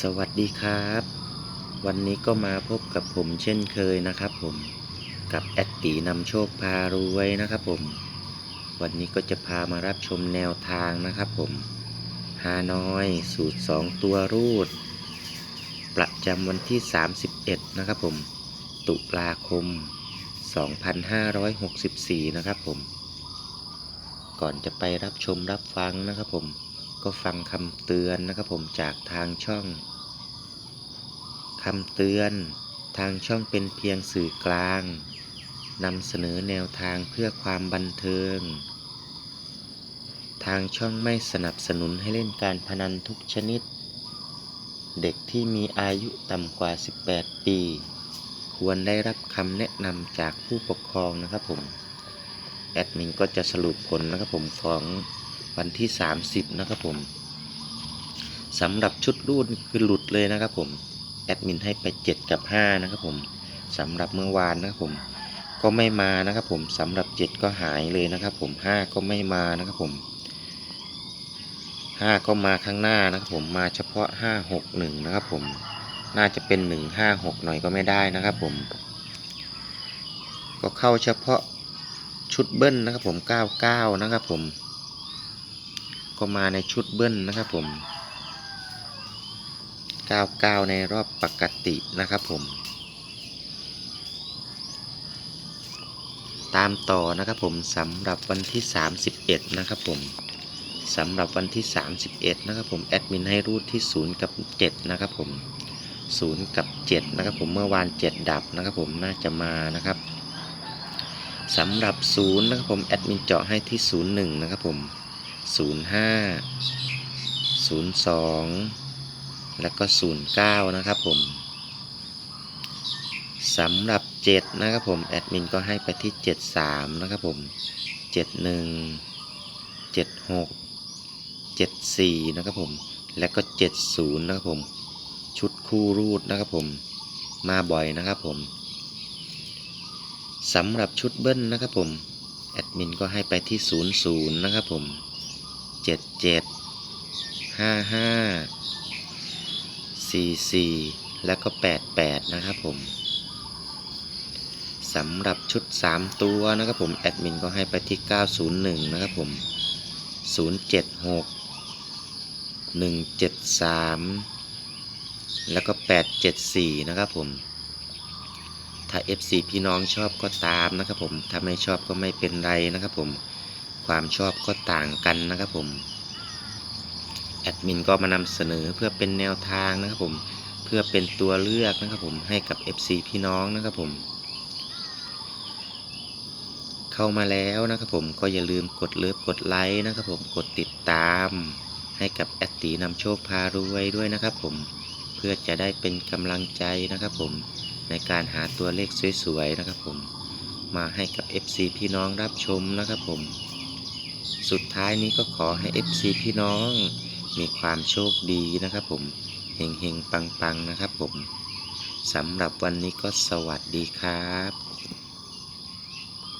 สวัสดีครับ วันนี้ก็มาพบกับผมเช่นเคยนะครับผมกับแอดตีนำโชคพารวยนะครับผม วันนี้ก็จะพามารับชมแนวทางนะครับผมฮานอยสูตร 2 ตัวรูด ประจำวันที่ 31 นะครับผม ตุลาคม 2564 นะครับผม ก่อนจะไปรับชมรับฟังนะครับผม ก็ฟังคำเตือนนะครับผมจากทางช่องคำเตือนทางช่องเป็นเพียงสื่อกลางนำเสนอแนวทางเพื่อความบันเทิง ทางช่องไม่สนับสนุนให้เล่นการพนันทุกชนิด เด็กที่มีอายุต่ำกว่า 18 ปี ควรได้รับคำแนะนำจากผู้ปกครองนะครับผม แอดมินก็จะสรุปผลนะครับผมของ วันที่ 30 นะครับผมสำหรับชุดรูดคือหลุดเลยนะครับผมแอดมินให้ไป 7 กับ 5 นะครับผมสำหรับเมื่อวานนะครับผมก็ไม่มานะครับผมสำหรับ 7 ก็หายเลยนะครับผม5ก็ไม่มานะครับผม5ก็มาข้างหน้านะครับผมมาเฉพาะ 5 6 1 นะครับผมน่าจะเป็น 1 5 6 หน่อยก็ไม่ได้นะครับผม ก็เข้าเฉพาะชุดเบิ้ลนะครับผม 99 นะครับผม ก็มาในชุดเบิ้ลนะครับผม 99 ในรอบปกตินะครับผม ตามต่อนะครับผมสำหรับวันที่ 31 นะครับผมสำหรับวันที่ 31 นะครับผม แอดมินให้รูดที่ 0 กับ 7 นะครับผม 0 กับ 7 นะครับผมเมื่อวาน 7 ดับนะครับผมน่าจะมานะครับสำหรับ 0 นะครับผม แอดมินเจาะให้ที่ 01 นะครับผม 05 02แล้วก็09นะครับผมสำหรับ7นะครับผมแอดมินก็ให้ไปที่73นะครับผม71 76 74นะครับผมแล้วก็70นะครับผมชุดคู่รูดนะครับผมมาบ่อยนะครับผมสำหรับชุดเบิ้ลนะครับผมแอดมินก็ให้ไปที่ 00 นะครับผม 77 55 44แล้วก็88นะครับผมสำหรับชุด 3 ตัวนะครับผม แอดมินก็ให้ไปที่ 901 นะครับผม 076 173 แล้วก็ 874 นะครับผม ถ้า FC พี่น้องชอบก็ตามนะครับผม ถ้าไม่ชอบก็ไม่เป็นไรนะครับผม ความชอบก็ต่างกันนะครับผมแอดมินก็มานำเสนอเพื่อเป็นแนวทางนะครับผมเพื่อเป็นตัวเลือกนะครับผมให้กับ FC พี่น้องนะครับผม เข้ามาแล้วนะครับผมก็อย่าลืมกดเลิฟกดไลค์นะครับผมกดติดตามให้กับแอดตีนำโชคพารวยด้วยนะครับผมเพื่อจะได้เป็นกำลังใจนะครับผมในการหาตัวเลขสวยๆนะครับผมมาให้กับ FC พี่น้องรับชมนะครับผม สุดท้ายนี้ก็ขอให้ FC พี่น้อง มีความโชคดีนะครับผมเฮงๆ ปังๆ นะครับผมสำหรับวันนี้ก็สวัสดีครับ